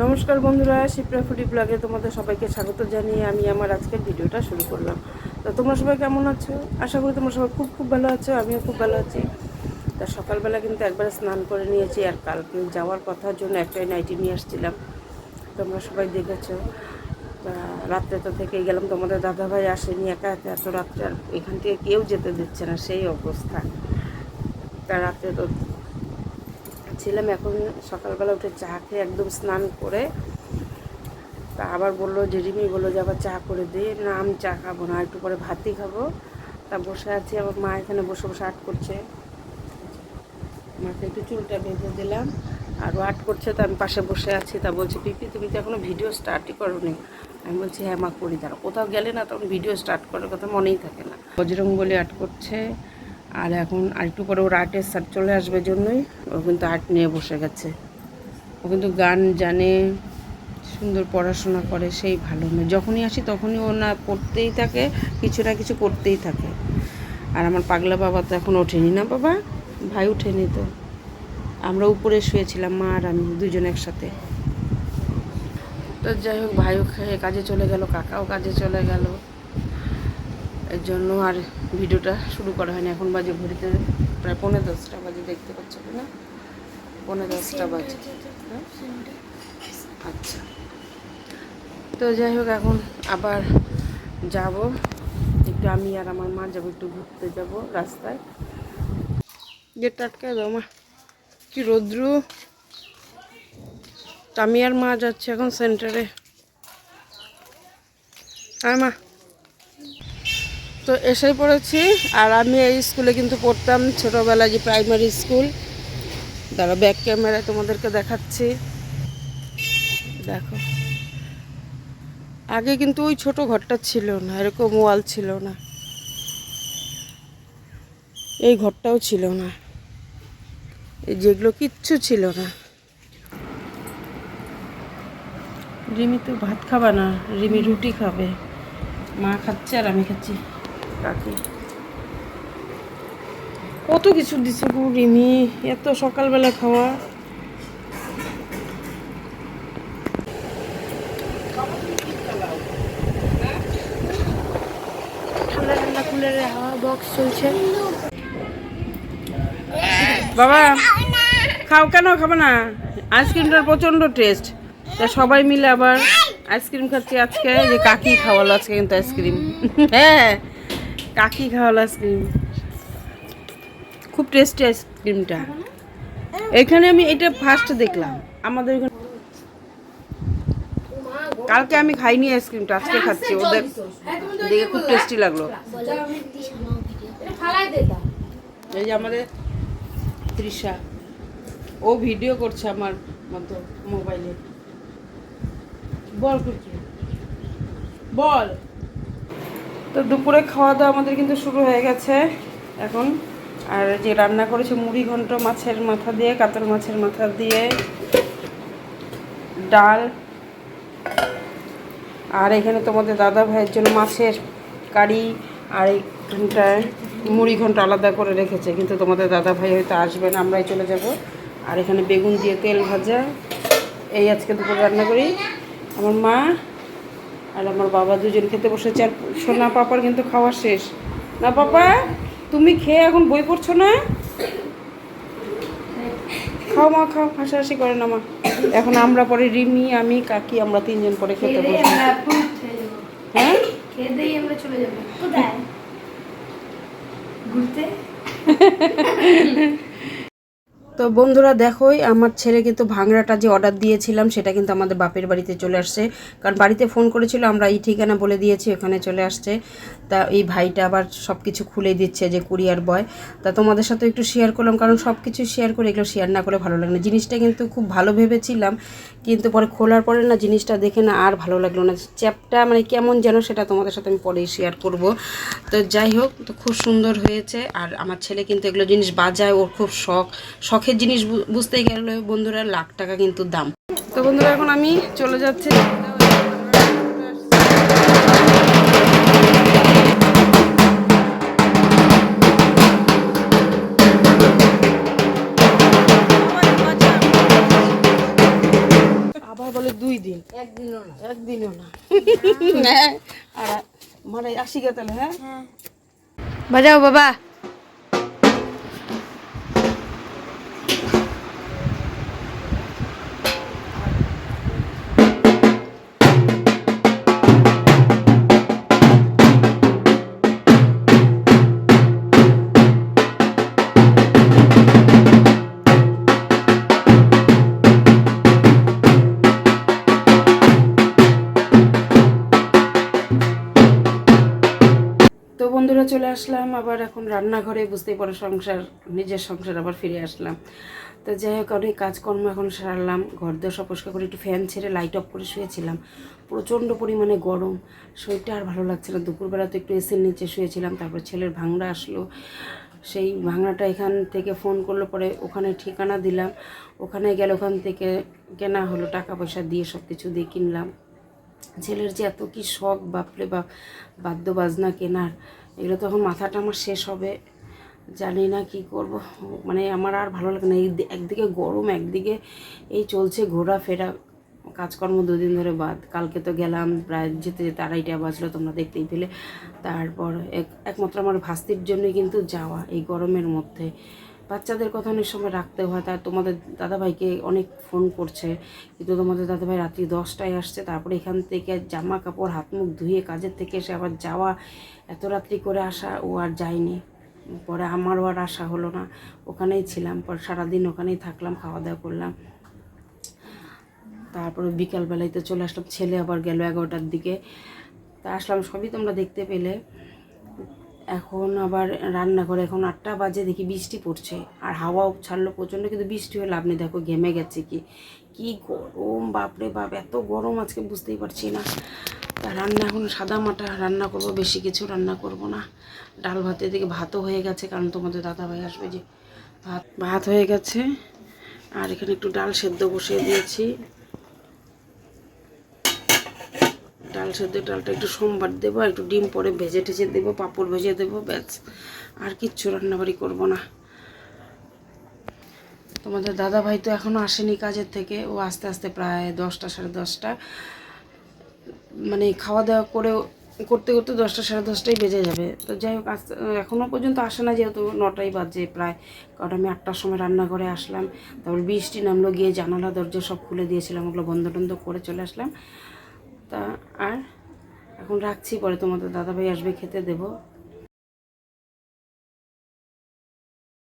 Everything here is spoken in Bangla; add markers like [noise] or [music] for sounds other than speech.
নমস্কার বন্ধুরা, শিপ্রা ফুডি ব্লগে তোমাদের সবাইকে স্বাগত জানিয়ে আমি আমার আজকের ভিডিওটা শুরু করলাম। তো তোমরা সবাই কেমন আছো? আশা করি তোমরা সবাই খুব খুব ভালো আছো, আমিও খুব ভালো আছি। তা সকালবেলা কিন্তু একবার স্নান করে নিয়েছি আর কালকে যাওয়ার কথার জন্য একটাই নাইটি নিয়ে আসছিলাম। তোমরা সবাই দেখেছ। রাত্রে তো থেকে গেলাম, তোমাদের দাদাভাই আসেনি একা একা, এত রাত্রে আর এখান থেকে কেউ যেতে দিচ্ছে না, সেই অবস্থা। তা রাত্রে তো ছিলাম এখন সকালবেলা উঠে চা খেয়ে একদম স্নান করে, তা আবার বলল যে রিমি বলল যে আবার চা করে দে, না আমি চা খাব না, একটু পরে ভাতই খাব। তা বসে আছি, আবার মা এখানে বসে বসে আট করছে। মাকে একটু চুলটা বেঁধে দিলাম, আর আট করছে, তা আমি পাশে বসে আছি, তা বলছে, পিপি, তুমি তো এখনও ভিডিও স্টার্টই করোনি। আমি বলছি হ্যাঁ মা, করি দাঁড়া কোথাও গেলে না তখন ভিডিও স্টার্ট করার কথা মনেই থাকে না। বজরং বলে আট করছে আর এখন আরেকটু পরে ওর আর্টের স্যার চলে আসবে জন্যই, ও কিন্তু আর্ট নিয়ে বসে গেছে। ও কিন্তু গান জানে, সুন্দর পড়াশোনা করে, সেই ভালো নয় যখনই আসি তখনই ও না পড়তেই থাকে, কিছু না কিছু করতেই থাকে। আর আমার পাগলা বাবা তো এখন ওঠেনি না বাবা? ভাই ওঠেনি তো। আমরা উপরে শুয়েছিলাম, মা আর আমি দুজন একসাথে। তো যাই হোক, ভাইও কাজে চলে গেল, কাকাও কাজে চলে গেল। এর জন্য আর ভিডিওটা শুরু করা হয়নি। এখন বাজে ঘড়িতে প্রায় পনেরো দশটা বাজে, দেখতে পাচ্ছ না পনেরো দশটা বাজে? আচ্ছা। তো যাই হোক, এখন আবার যাব। একটু আমি আর আমার মা যাব, একটু ঘুরতে যাব রাস্তায়। গেটটা আটকায় দাও মা। কি রৌদ্রু। আমি আর মা যাচ্ছে এখন সেন্টারে হ্যাঁ মা। তো এসে পড়েছি আর আমি এই স্কুলে কিন্তু পড়তাম ছোটোবেলায় যে প্রাইমারি স্কুল দাঁড়া ব্যাক ক্যামেরায় তোমাদেরকে দেখাচ্ছি। দেখো। আগে কিন্তু ওই ছোট ঘরটা ছিল না, এরকম ওয়াল ছিল না। এই ঘরটাও ছিল না। এই যেগুলো কিচ্ছু ছিল না। রিমি তো ভাত খাবে না? রিমি রুটি খাবে। মা খাচ্ছে আর আমি খাচ্ছি। কাকি। কত কিছু দিছে গো রিমি এত সকালবেলা খাওয়া। ঠান্ডা ঠান্ডা কুলারের হাওয়া বক্স চলছে। বাবা খাও কেন খাবে না? আইসক্রিমটার প্রচণ্ড টেস্ট তা সবাই মিলে আবার আইসক্রিম খাচ্ছি আজকে যে কাকি খাওয়ালো আজকে কিন্তু আইসক্রিম। হ্যাঁ। কাকি খাওয়াল আইসক্রিম খুব টেস্টি আইসক্রিমটা এখানে আমি এটা ফার্স্ট দেখলাম। আমাদের কালকে আমি খাইনি আইসক্রিমটা আজকে খাচ্ছি। ওদের দেখে খুব টেস্টি লাগল। এই যে আমাদের তৃষা। ও ভিডিও করছে আমার মতো মোবাইলে বল করছি বল। তো দুপুরে খাওয়া দাওয়া আমাদের কিন্তু শুরু হয়ে গেছে এখন। আর যে রান্না করেছে মুড়ি ঘন্ট মাছের মাথা দিয়ে, কাতল মাছের মাথা দিয়ে, ডাল। আর এখানে তোমাদের দাদা ভাইয়ের জন্য মাছের কারি আর এইখানটায় মুড়ি ঘন্ট আলাদা করে রেখেছে। কিন্তু তোমাদের দাদা ভাই হয়তো আসবে না, আমরাই চলে যাব। আর এখানে বেগুন দিয়ে তেল ভাজা। এই আজকে দুপুর রান্না করি। আমার মা আর আমার বাবা দুজন খেতে বসেছে আর সোনা পাপার কিন্তু খাওয়া শেষ। না পাপা তুমি খেয়ে এখন বই পড়ছো না? খাও মা খাও হাসাহাসি করে না মা। এখন আমরা পরে রিমি আমি কাকি আমরা তিনজন পরে খেতে বসবো। হ্যাঁ? আমরা চলে যাব। কোথায়? [laughs] ঘুরতে? [laughs] তো বন্ধুরা দেখোই, আমার ছেলে কিন্তু ভাঙড়াটা যে অর্ডার দিয়েছিলাম, সেটা কিন্তু আমাদের বাপের বাড়িতে চলে আসছে। কারণ বাড়িতে ফোন করেছিল, আমরা এই ঠিকানা বলে দিয়েছি, ওখানে চলে আসছে। তা এই ভাইটা আবার সব কিছু খুলে দিচ্ছে যে কুরিয়ার বয়। তা তোমাদের সাথে একটু শেয়ার করলাম, কারণ সব কিছু শেয়ার করে এগুলো শেয়ার না করে ভালো লাগে না। জিনিসটা কিন্তু খুব ভালো ভেবেছিলাম, কিন্তু পরে খোলার পরে না জিনিসটা দেখে না আর ভালো লাগল না। চ্যাপটা মানে কেমন যেন সেটা তোমাদের সাথে আমি পরেই শেয়ার করব। তো যাই হোক, তো খুব সুন্দর হয়েছে, আর আমার ছেলে কিন্তু এগুলো জিনিস বাজায়, ওর খুব শখ। শখ শখের জিনিস বুঝতে গেলে বন্ধুরা লাখ টাকা কিন্তু দাম। তো বন্ধুরা এখন আমি চলে যাচ্ছি। আবার বলে দুই দিন। একদিনও না। একদিনও না। হ্যাঁ। আর মানে আসি গে তাহলে হ্যাঁ? হ্যাঁ। বাজাও বাবা। আসলাম, আবার এখন রান্নাঘরে বুঝতেই পারো সংসার, নিজের সংসার আবার ফিরে আসলাম। তো যাই হোক, অনেক কাজকর্ম এখন সারলাম, ঘর দোর সব পরিষ্কার করে একটু ফ্যান ছেড়ে লাইট অফ করে শুয়েছিলাম। প্রচণ্ড পরিমাণে গরম, শরীরটা আর ভালো লাগছে না। দুপুরবেলা তো একটু এসির নিচে শুয়েছিলাম, তারপর ছেলের ভাঙড়া আসলো। সেই ভাঙড়াটা এখান থেকে ফোন করল, পরে ওখানে ঠিকানা দিলাম। ওখানে গেলে, ওখান থেকে কেনা হলো, টাকা পয়সা দিয়ে সব কিছু দিয়ে কিনলাম। ছেলের যে এত কি শখ, বাপরে বাপ বাদ্য বাজনা কেনার। এগুলো তখন মাথাটা আমার শেষ হবে। জানি না কি করব। মানে আমার আর ভালো লাগে না। এই একদিকে গরম, একদিকে এই চলছে ঘোরাফেরা। কাজকর্ম দুদিন ধরে বাদ। কালকে তো গেলাম প্রায় যেতে যেতে আড়াইটা বাজলো, তোমরা দেখতেই পেলে। তারপর এক একমাত্র আমার ভাস্তির জন্যই কিন্তু যাওয়া এই গরমের মধ্যে। বাচ্চাদের কথা অনেক সময় রাখতে হয়, তার তোমাদের দাদাভাইকে অনেক ফোন করছে, কিন্তু তোমাদের দাদাভাই রাত্রি দশটায় আসছে, তারপরে এখান থেকে জামা কাপড়, হাত মুখ ধুয়ে কাজের থেকে এসে আবার যাওয়া, এত রাত্রি করে আসা, ও আর যায়নি। পরে আমারও আর আসা হলো না, ওখানেই ছিলাম, পর সারাদিন ওখানেই থাকলাম, খাওয়া দাওয়া করলাম। তারপরে বিকালবেলায় তো চলে আসলাম, ছেলে আবার গেল এগারোটার দিকে। তা আসলাম সবই তোমরা দেখতে পেলে। এখন আবার রান্না করে এখন আটটা বাজে, দেখি বৃষ্টি পড়ছে। আর হাওয়াও ছাড়লো প্রচণ্ড, কিন্তু বৃষ্টি হয়ে লাভ নেই। দেখো, ঘেমে গেছে কি। কি গরম, বাপরে বাপ, এত গরম আজকে বুঝতেই পারছি না। তা রান্না এখন সাদা মাটা রান্না করব, বেশি কিছু রান্না করব না। ডাল ভাতের দিকে ভাতও হয়ে গেছে, কারণ তোমাদের দাদা ভাই আসবে যে ভাত ভাত হয়ে গেছে। আর এখানে একটু ডাল সেদ্ধ বসিয়ে দিয়েছি ডাল সেদ্ধ ডালটা একটু সোমবার দেবো একটু ডিম পরে ভেজে টেজে দেবো, পাঁপড় ভেজে দেবো, ব্যাস। আর কিচ্ছু রান্নাবাড়ি করব না। তোমাদের দাদা ভাই তো এখনও আসেনি কাজের থেকে, ও আস্তে আস্তে প্রায় দশটা, সাড়ে দশটা। মানে খাওয়া দাওয়া করে, করতে করতে দশটা, সাড়ে দশটাই বেজে যাবে। তো যাই হোক এখনও পর্যন্ত আসে না, যেহেতু নটাই বাজে প্রায়। কারণ আমি আটটার সময় রান্না করে আসলাম। তারপর বৃষ্টি নামলো, গিয়ে জানালা, দরজা সব খুলে দিয়েছিলাম। ওগুলো বন্ধ টন্ধ করে চলে আসলাম। তা আর এখন রাখছি পরে তোমাদের দাদাভাই আসবে খেতে দেবো।